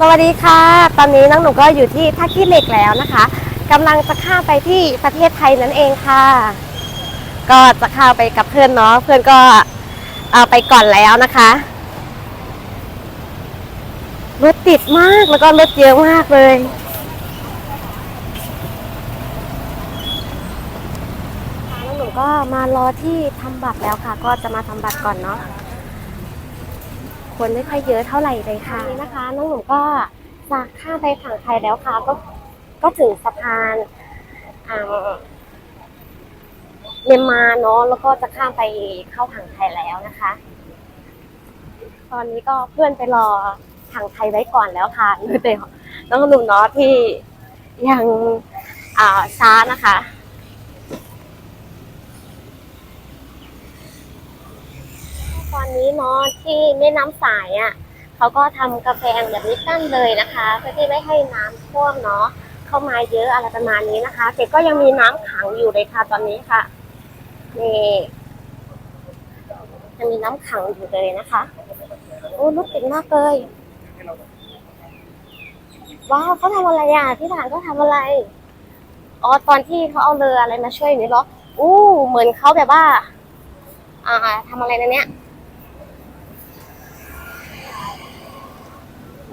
สวัสดีค่ะ ตอนนี้น้องหนูก็อยู่ที่ท่าขี้เหล็กแล้วนะคะกำลังจะข้ามไปที่ประเทศไทยนั่นเองค่ะ ก็จะข้ามไปกับเพื่อนเนาะเพื่อนก็เอาไปก่อนแล้วนะคะรถติดมากแล้วก็รถเยอะมากเลย น้องหนูก็มารอที่ทำบัตรแล้วค่ะ ก็จะมาทำบัตรก่อนเนาะ คนไม่ค่อยเยอะเท่าไหร่เลยค่ะนี่นะคะ น้องหนุ่มก็จากข้ามไปฝั่งไทยแล้วค่ะ ก็ก็ถึงสะพานเมียนมาเนาะแล้วก็จะข้ามไปเข้าฝั่งไทยแล้วนะคะ ตอนนี้ก็เพื่อนไปรอทางไทยไว้ก่อนแล้วค่ะเหลือแต่น้องหนุ่มเนาะที่ยังอ่าช้านะคะ ตอ นี้เนาะที่แม่น้ำสายอะเขาก็ทำกาแฟแบบนี้กั้นเลยนะคะ เพื่อที่ไม่ให้น้ำท่วมเนาะเข้ามาเยอะอะไรประมาณนี้นะคะ แต่ก็ยังมีน้ำขังอยู่เลยค่ะตอนนี้ค่ะนี่ยังมีน้ำขังอยู่เลยนะคะโอ้ลูกติดมากเลยว้าวเขาทำอะไรอะที่ฐานเขาทำอะไรอ๋อตอนที่เขาเอาเรืออะไรมาช่วยนี่เหรออู้เหมือนเขาแบบว่า อ่าทำอะไรนะเนี่ย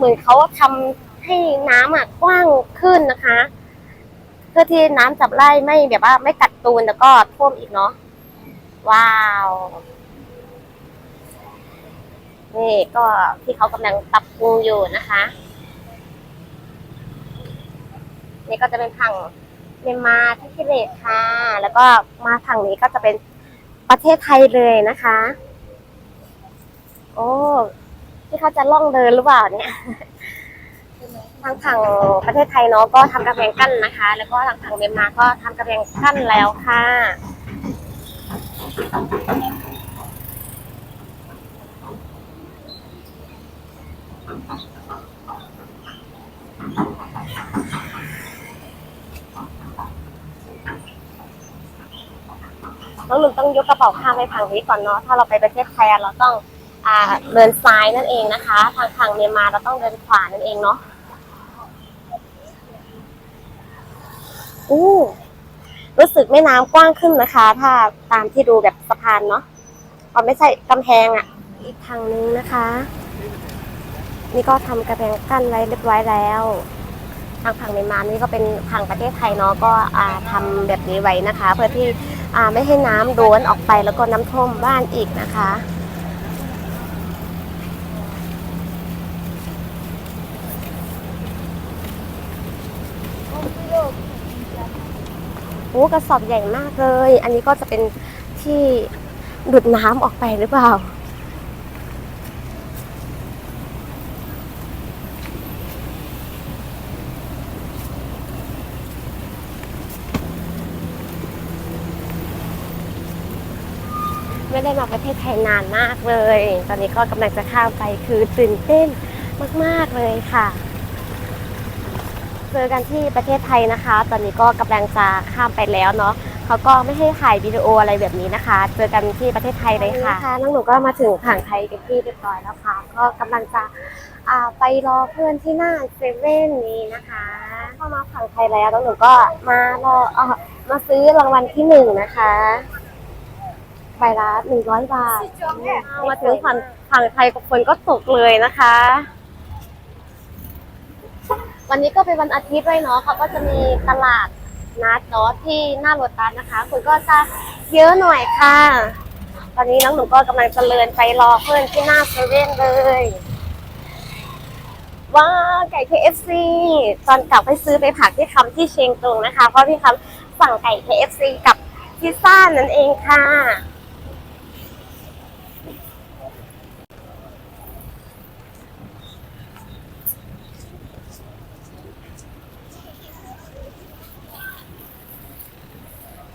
เหมือนเขาทำให้น้ำอะกว้างขึ้นนะคะ เพื่อที่น้ำจับไล่ไม่แบบว่า ไม่กัดตูนแล้วก็ท่วมอีกเนาะว้าวนี่ก็ที่เขากำลังปรับปรุงอยู่นะคะ นี่ก็จะเป็นฝั่งเมียนมาที่คิเลตค่ะ แล้วก็มาฝั่งนี้ก็จะเป็นประเทศไทยเลยนะคะ โอ้ ที่เขาจะล่องเดินหรือเปล่าเนี่ยทางฝั่งประเทศไทยเนาะก็ทำกระแพงกั้นนะคะ แล้วก็ทางฝั่งเมียนมาก็ทำกระแพงกั้นแล้วค่ะ น้องหนุ่มต้องยกกระเป๋าผ้าไปฝั่งนี้ก่อนเนาะถ้าเราไปประเทศไทยอะเราต้อง เดินซ้ายนั่นเองนะคะ ทางฝั่งเมียนมาเราต้องเดินขวานั่นเองเนาะอู้รู้สึกแม่น้ำกว้างขึ้นนะคะ ถ้าตามที่ดูแบบสะพานเนาะอ๋อไม่ใช่กำแพงอะ่ะ อีกทางนึงนะคะ นี่ก็ทำกระแพงกั้นไว้เรียบร้อยแล้ว ทางฝั่งเมียนมานี่ก็เป็นทางประเทศไทยเนาะก็อ่าทำแบบนี้ไว้นะคะ เพื่อที่อ่าไม่ให้น้ำโดนออกไปแล้วก็น้ำท่วมบ้านอีกนะคะ โอ้กระสอบใหญ่มากเลย อันนี้ก็จะเป็นที่ดูดน้ำออกไปหรือเปล่า ไม่ได้มาประเทศไทยนานมากเลย ตอนนี้ก็กำลังจะข้ามไปคือตื่นเต้นมาก ๆ เลยค่ะ เจอกันที่ประเทศไทยนะคะ ตอนนี้ก็กำลังจะข้ามไปแล้วเนาะเขาก็ไม่ให้ถ่ายวิดีโออะไรแบบนี้นะคะ เจอกันที่ประเทศไทยเลยค่ะน้องหนูก็มาถึงฝั่งไทยกันที่เรียบร้อยแล้วค่ะ ก็กำลังจะอ่าไปรอเพื่อนที่หน้าเซเว่นนี้นะคะเข้ามาฝั่งไทยแล้วน้องหนูก็มารอเออมาซื้อรางวัลที่หนึ่งนะคะใบละหนึ่งร้อยบาทมาถึงฝั่งฝั่งไทยกับคนก็ตกเลยนะคะ วันนี้ก็เป็นวันอาทิตย์ด้วยเนาะเขาก็จะมีตลาดนัดเนาะที่หน้าโรตัสนะคะ คุณก็จะเยอะหน่อยค่ะ ตอนนี้น้องหนูก็กำลังจะเลินไปรอเพื่อนที่หน้าเซเว่นเลย ว้าวไก่ KFC ตอนกลับไปซื้อไปผักที่คำที่เชียงตุงนะคะ เพราะพี่คำสั่งไก่ KFC กับพิซซ่านั่นเองค่ะ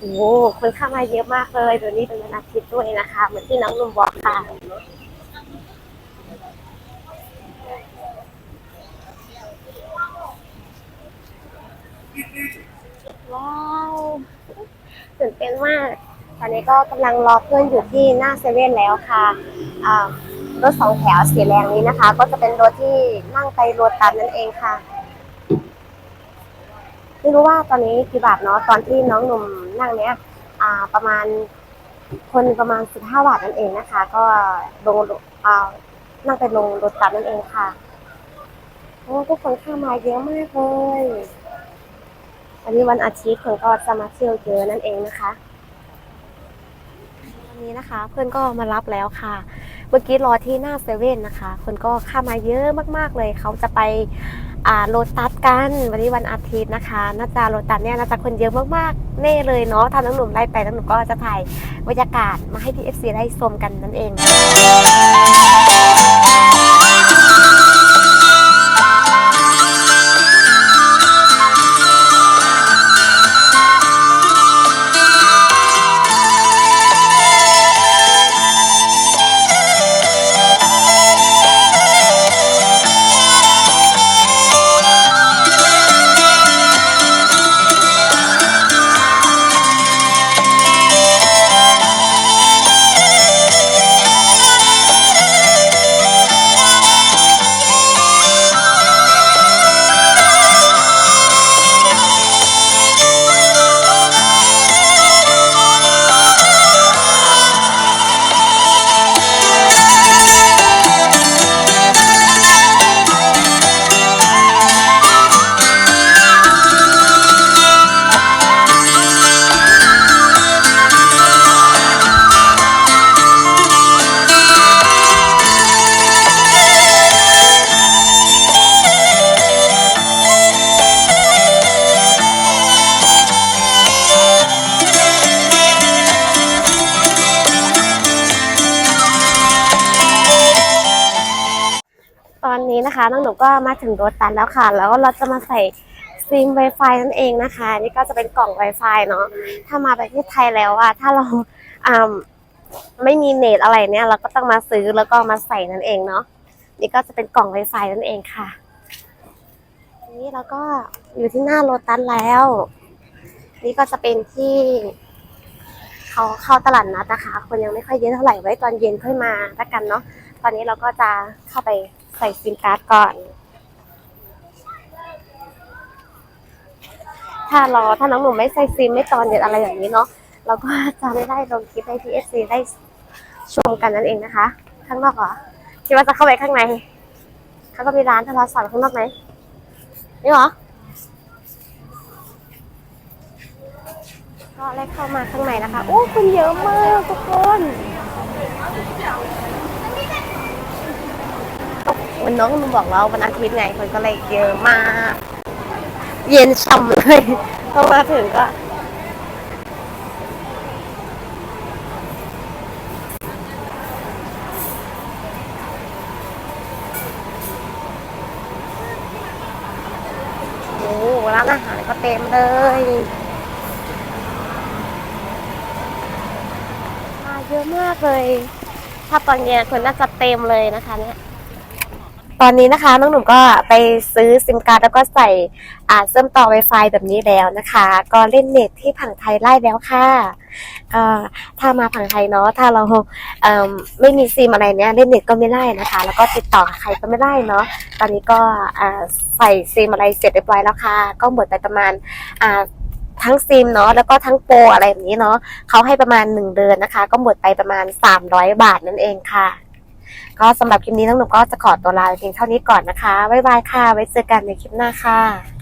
โอ้คนเข้ามาเยอะมากเลยเดี๋ยวนี้เป็นวันอาทิตย์ด้วยนะคะ เหมือนที่น้องนุ่มบอกค่ะว้าวตื่นเต้นมาก ตอนนี้ก็กำลังรอเพื่อนอยู่ที่หน้าเซเว่นแล้วค่ะอ่ารถสองแถวสีแดงนี้นะคะ ก็จะเป็นรถที่นั่งไปโรตัสนั่นเองค่ะ ไม่รู้ว่าตอนนี้กี่บาทเนาะตอนที่น้องหนุ่มนั่งเนี้ยอ่าประมาณคนประมาณสิบห้าบาทนั่นเองนะคะ ก็ลงอ่านั่งไปลงรถตัสนั่นเองค่ะโอ้ทุกคนเข้ามาเยอะมากเลยวันนี้วันอาทิตย์คนก็จะมาเที่ยวเยอะนั่นเองนะคะวันนี้นะคะ เพื่อนก็มารับแล้วค่ะ เมื่อกี้รอที่หน้าเซเว่นนะคะ คนก็เข้ามาเยอะมากๆเลยเขาจะไป โลตัสกัน วันนี้วันอาทิตย์นะคะน่าจะโลตัสเนี่ยน่าจะคนเยอะมากๆแน่เลยเนาะถ้าน้องหนุ่มไล่ไปน้องหนุ่มก็จะถ่ายบรรยากาศมาให้พี่เอฟซีได้ชมกันนั่นเอง นนี้นะคะน้องหนูก็มาถึงรถตันแล้วค่ะ แล้วเราจะมาใส่ซิม Wi-Fi นั่นเองนะคะ นี่ก็จะเป็นกล่อง Wi-Fi เนาะถ้ามาประเทศไทยแล้วอะถ้าเราอ่าไม่มีเน็ตอะไรเนี่ย เราก็ต้องมาซื้อแล้วก็มาใส่นั่นเองเนาะนี่ก็จะเป็นกล่อง Wi-Fi นั่นเองค่ะ นี้เราก็อยู่ที่หน้าโรตัสแล้ว นี่ก็จะเป็นที่เขาเข้าตลาดนัดนะคะ คนยังไม่ค่อยเยอะเท่าไหร่ไว้ตอนเย็นค่อยมาแล้วกันเนาะตอนนี้เราก็จะเข้าไป ใส่ซิมการ์ดก่อน ถ้ารอถ้าน้องหนุ่มไม่ใส่ซิมไม่ตอนเด็ดอะไรอย่างนี้เนาะเราก็จะไม่ได้ลงคลิปให้พีเอสซีได้ชมกันนั่นเองนะคะ ข้างนอกเหรอคิดว่าจะเข้าไปข้างในเขาก็มีร้านโทรศัพท์ข้างนอกไหมนี่เหรอก็เลยเข้ามาข้างในนะคะ โอ้คนเยอะมากทุกคน วันน้องมันบอกเราวันอาทิตย์ไงคนก็เลยเยอะมาก เย็นช่ำเลยพอมาถึงก็ร้านอาหารก็เต็มเลยมาเยอะมากเลย ถ้าตอนเย็นคนน่าจะเต็มเลยนะคะเนี่ย ตอนนี้นะคะน้องหนุ่มก็ไปซื้อซิมการ์ดแล้วก็ใส่อ่าเชื่อมต่อ Wi-Fi แบบนี้แล้วนะคะ ก็เล่นเน็ตที่ผังไทยไล่แล้วค่ะก็ถ้ามาผังไทยเนาะถ้าเราเอ่อไม่มีซิมอะไรเนี้ยเล่นเน็ตก็ไม่ได้นะคะ แล้วก็ติดต่อใครก็ไม่ได้เนาะตอนนี้ก็อ่าใส่ซิมอะไรเสร็จเรียบร้อยแล้วค่ะ ก็หมดไปประมาณอ่าทั้งซิมเนาะแล้วก็ทั้งโปรอะไรแบบนี้เนาะเขาให้ประมาณหนึ่งเดือนนะคะ ก็หมดไปประมาณ 300 บาทนั่นเองค่ะ ก็สำหรับคลิปนี้น้องหนุ่มก็จะขอตัวลาเพียงเท่านี้ก่อนนะคะ บ๊ายบายค่ะ ไว้เจอกันในคลิปหน้าค่ะ